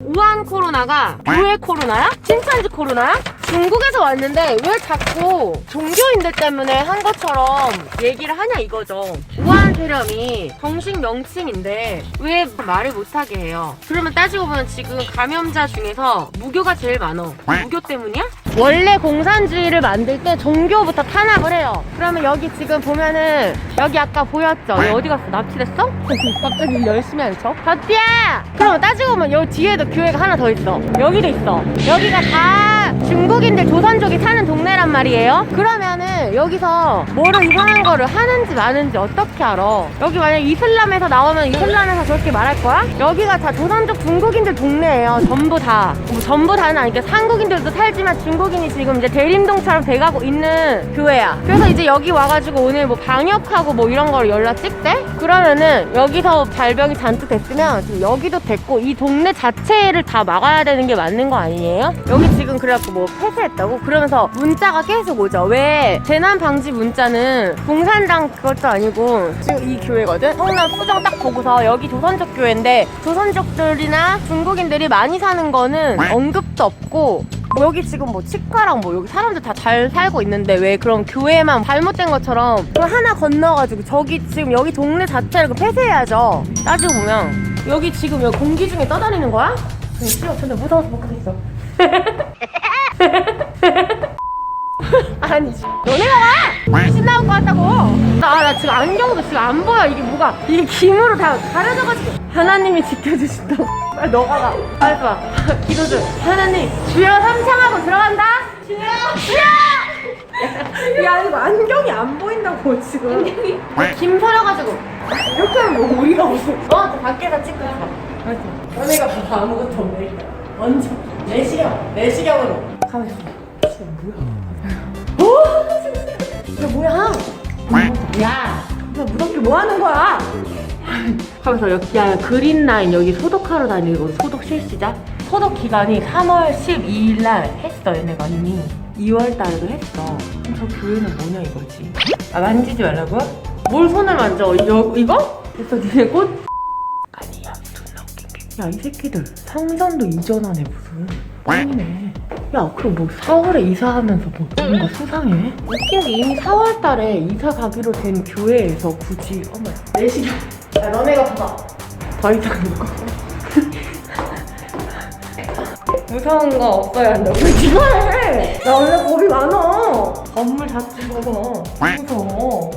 우한 코로나가 교회 코로나야? 침판지 코로나야? 중국에서 왔는데 왜 자꾸 종교인들 때문에 한 것처럼 얘기를 하냐 이거죠. 우한 폐렴이 정식 명칭인데 왜 말을 못하게 해요? 그러면 따지고 보면 지금 감염자 중에서 무교가 제일 많어. 무교 때문이야? 원래 공산주의를 만들 때 종교부터 탄압을 해요. 그러면 여기 지금 보면은 여기 아까 보였죠? 여기 어디 갔어? 납치됐어? 갑자기 열심히 하는 척? 갓띠야! 그럼 따지고 보면 여기 뒤에도 교회가 하나 더 있어. 여기도 있어. 여기가 다 중국인들 조선족이 사는 동네란 말이에요. 그러면은 여기서 뭐를 이상한 거를 하는지 마는지 어떻게 알아? 여기 만약 이슬람에서 나오면 이슬람에서 저렇게 말할 거야? 여기가 다 조선족 중국인들 동네예요. 전부 다. 뭐 전부 다는 아니게 한국인들도 살지만 중국인이 지금 이제 대림동처럼 돼가고 있는 교회야. 그래서 이제 여기 와가지고 오늘 뭐 방역하고 뭐 이런 걸 연락 찍대? 그러면은 여기서 발병이 잔뜩 됐으면 지금 여기도 됐고 이 동네 자체를 다 막아야 되는 게 맞는 거 아니에요? 여기 지금 그래갖고 뭐 폐쇄했다고? 그러면서 문자가 계속 오죠. 왜 재난 방지 문자는 공산당 그것도 아니고 지금 이 교회거든? 성남 수정 딱 보고서 여기 조선족 교회인데 조선족들이나 중국인들이 많이 사는 거는 언급도 없고 여기 지금 뭐 치과랑 뭐 여기 사람들 다 잘 살고 있는데 왜 그런 교회만 잘못된 것처럼 그걸 하나 건너가지고 저기 지금 여기 동네 자체를 그 폐쇄해야죠. 따지고 보면 여기 지금 여기 공기 중에 떠다니는 거야? 싫어. 근데 무서워서 못 가겠어. 아니 씨, 너네가 와! 귀신 나올 것 같다고! 나, 나 지금 안경도 지금 안 보여. 이게 뭐가. 이게 김으로 다 가려져가지고. 하나님이 지켜주신다 빨리 너가 가. 빨리 와. 기도 좀. 하나님 주여 삼창하고 들어간다. 주여! 주여! 야 이거 안경이 안 보인다고 지금. 김 서려가지고. 이렇게 하면 뭐 우리가 무슨 어? 저 밖에서 찍고 있어? 너네가 봐봐 아무것도 없네. 완전 내시경. 내시경으로. 가만있어 진짜 뭐야. 야, 뭐야? 야, 야, 무섭게 뭐 하는 거야? 하면서 여기, 야, 그린 라인 여기 소독하러 다니고 소독 실시자? 소독 기간이 3월 12일 날 했어, 얘네가 이미. 2월 달에도 했어. 그럼 저 교회는 뭐냐 이거지? 아, 만지지 말라고? 뭘 손을 만져? 여, 이거? 그래서 니네 꽃? 야, 이 새끼들 성전도 이전하네, 무슨. 뻥이네. 야, 그럼 뭐 4월에 이사하면서 뭐 뭔가 수상해? 웃긴 게 이미 4월 달에 이사 가기로 된 교회에서 굳이, 어머, 내시경. 야, 너네가 봐봐. 더 이상 이거. 무서운 거 없어야 한다고. 왜 네가 해? 나 원래 겁이 많아. 건물 자체 보고. 무서워.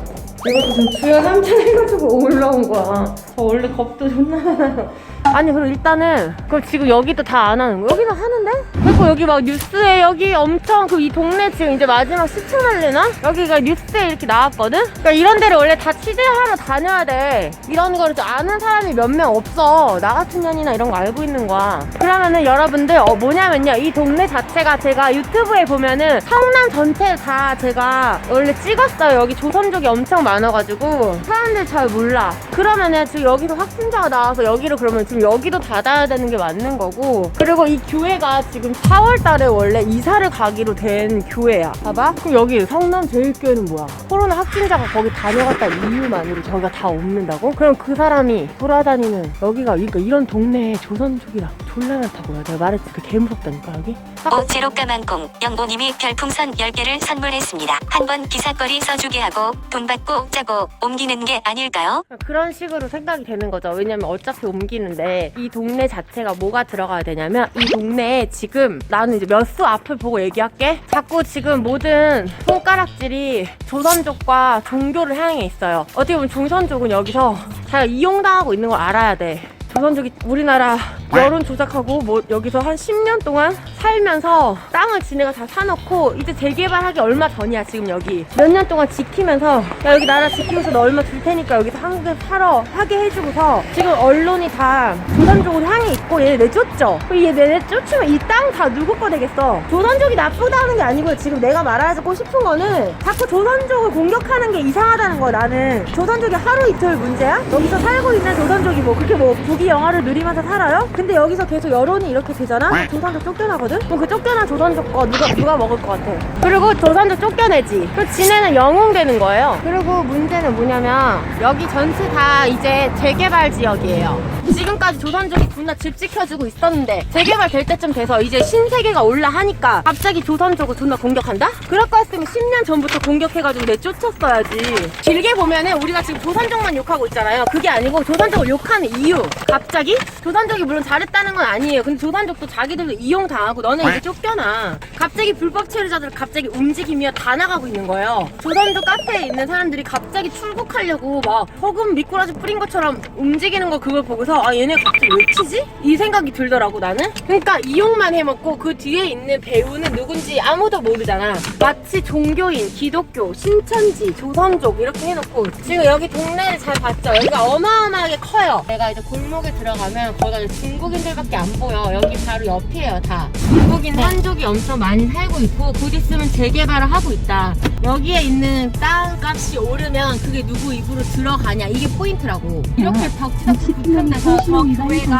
이것도 지금 주연 삼천 해가지고 올라온 거야. 저 원래 겁도 존나 많아요. 아니 그럼 일단은 그럼 지금 여기도 다 안 하는 거? 여기는 하는데? 그리고 여기 막 뉴스에 여기 엄청 그 이 동네 지금 이제 마지막 시초 날리나? 여기가 뉴스에 이렇게 나왔거든? 그러니까 이런 데를 원래 다 취재하러 다녀야 돼. 이런 거를 좀 아는 사람이 몇 명 없어. 나 같은 년이나 이런 거 알고 있는 거야. 그러면은 여러분들 어 뭐냐면요. 이 동네 자체가 제가 유튜브에 보면은 성남 전체 다 제가 원래 찍었어요. 여기 조선족이 엄청 많아가지고 사람들 잘 몰라. 그러면은 지금 여기서 확진자가 나와서 여기를 그러면 지금 여기도 닫아야 되는 게 맞는 거고 그리고 이 교회가 지금 4월 달에 원래 이사를 가기로 된 교회야. 봐봐. 그럼 여기 성남 제일교회는 뭐야? 코로나 확진자가 거기 다녀갔다 이유만으로 저기가 다 옮는다고? 그럼 그 사람이 돌아다니는 여기가 그러니까 이런 동네에 조선족이랑 졸라 많다고요. 내가 말했지 그 개무섭다니까 여기. 오제로 까만콩 영보님이 별풍선 10개를 선물했습니다. 한번 기사거리 써주게 하고 돈 받고 짜고 옮기는 게 아닐까요? 그런 식으로 생각이 되는 거죠. 왜냐면 어차피 옮기는데 이 동네 자체가 뭐가 들어가야 되냐면 이 동네에 지금 나는 이제 몇 수 앞을 보고 얘기할게. 자꾸 지금 모든 손가락질이 조선족과 종교를 향해 있어요. 어떻게 보면 조선족은 여기서 자기가 이용당하고 있는 걸 알아야 돼. 조선족이 우리나라 여론 조작하고 뭐 여기서 한 10년 동안 살면서 땅을 지네가 다 사놓고 이제 재개발하기 얼마 전이야 지금 여기. 몇 년 동안 지키면서. 야 여기 나라 지키면서 너 얼마 줄 테니까 여기서 한국에 살아 하게 해주고서 지금 언론이 다 조선족으로 향해 있고 얘네 내쫓죠. 얘 내쫓으면 이 땅 다 누구 거 되겠어? 조선족이 나쁘다는 게 아니고요. 지금 내가 말하고 싶은 거는 자꾸 조선족을 공격하는 게 이상하다는 거야 나는. 조선족이 하루 이틀 문제야? 여기서 살고 있는 조선족이 뭐 그렇게 뭐 부귀 영화를 누리면서 살아요? 근데 여기서 계속 여론이 이렇게 되잖아? 조선족 쫓겨나거든? 그럼 그 쫓겨난 조선족 거 누가, 누가 먹을 것 같아? 그리고 조선족 쫓겨내지. 그 지네는 영웅 되는 거예요. 그리고 문제는 뭐냐면 여기 전체 다 이제 재개발 지역이에요. 지금까지 조선족이 존나 집 지켜주고 있었는데 재개발 될 때쯤 돼서 이제 신세계가 올라 하니까 갑자기 조선족을 존나 공격한다? 그럴 거였으면 10년 전부터 공격해가지고 내 쫓았어야지. 길게 보면은 우리가 지금 조선족만 욕하고 있잖아요. 그게 아니고 조선족을 욕하는 이유. 갑자기? 조선족이 물론 잘했다는 건 아니에요. 근데 조선족도 자기들도 이용당하고 너네 이제 쫓겨나. 갑자기 불법 체류자들 갑자기 움직이며 다 나가고 있는 거예요. 조선족 카페에 있는 사람들이 갑자기 출국하려고 막 허금 미꾸라지 뿌린 것처럼 움직이는 거 그걸 보고서 아 얘네 갑자기 왜 치지? 이 생각이 들더라고 나는. 그러니까 이용만 해먹고 그 뒤에 있는 배우는 누군지 아무도 모르잖아. 마치 종교인, 기독교, 신천지, 조선족 이렇게 해놓고 지금 여기 동네를 잘 봤죠? 여기가 어마어마하게 커요. 내가 이제 골목에 들어가면 이제 중국인들밖에 안 보여. 여기 바로 옆이에요 다. 중국인 한족이 엄청 많이 살고 있고 곧 있으면 재개발을 하고 있다. 여기에 있는 땅값이 오르면 그게 누구 입으로 들어가냐 이게 포인트라고. 이렇게 덕지덕지 붙은 데서 저 교회가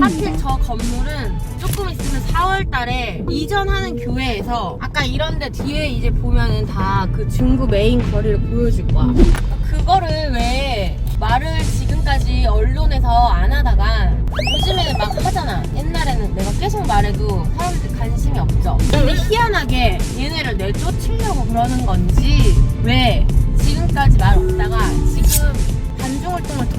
하필 저 건물은 조금 있으면 4월 달에 이전하는 교회에서 아까 이런데 뒤에 이제 보면은 다 그 중구 메인 거리를 보여줄 거야. 그거를 왜 말을 지금까지 언론에서 안 하다가 요즘에는 막 하잖아. 옛날에는 내가 계속 말해도 사람들 관심이 없죠. 근데 희한하게 얘네를 내쫓으려고 그러는 건지 왜 지금까지 말 없다가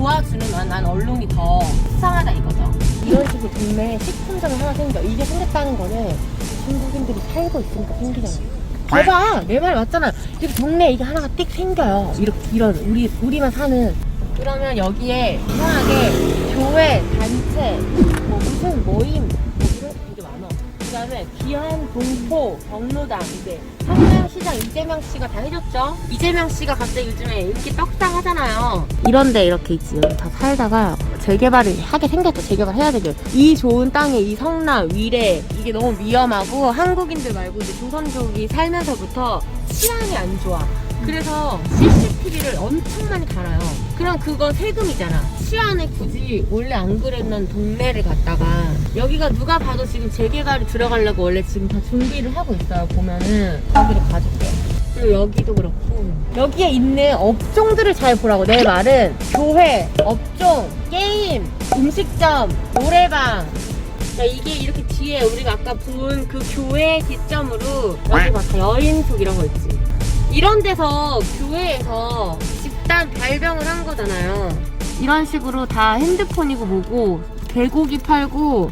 도와주는 난, 난 언론이 더 수상하다 이거죠. 이런 식으로 동네에 식품점이 하나 생겨. 이게 생겼다는 거는 중국인들이 살고 있으니까 생기잖아. 봐봐, 내 말 맞잖아. 이렇게 동네에 이게 하나가 띡 생겨요. 이렇게 이런 우리 우리만 사는. 그러면 여기에 이상하게 교회, 단체, 뭐 무슨 모임, 뭐 이런 게 많아. 그 다음에 기한, 동포, 경로당 이제 성남 시장 이재명 씨가 다 해줬죠. 이재명 씨가 갑자기 요즘에 인기 떡상 하잖아요. 이런데 이렇게 있지. 여기 다 살다가 재개발을 하게 생겼죠. 재개발 해야 되게. 이 좋은 땅에 이 성남, 위례 이게 너무 위험하고 한국인들 말고 이제 조선족이 살면서부터 치안이 안 좋아. 그래서 CCTV를 엄청 많이 달아요. 그럼 그거 세금이잖아. 치안에 굳이 원래 안 그랬는 동네를 갔다가 여기가 누가 봐도 지금 재개발이 들어가려고 원래 지금 다 준비를 하고 있어요. 보면은 여기를 봐줄게. 그리고 여기도 그렇고 여기에 있는 업종들을 잘 보라고 내 말은 교회, 업종, 게임, 음식점, 노래방 자, 이게 이렇게 뒤에 우리가 아까 본 그 교회 기점으로 여기 막 여인숙 이런 거 있지. 이런 데서 교회에서 집단 발병을 한 거잖아요. 이런 식으로 다 핸드폰이고 뭐고 개고기 팔고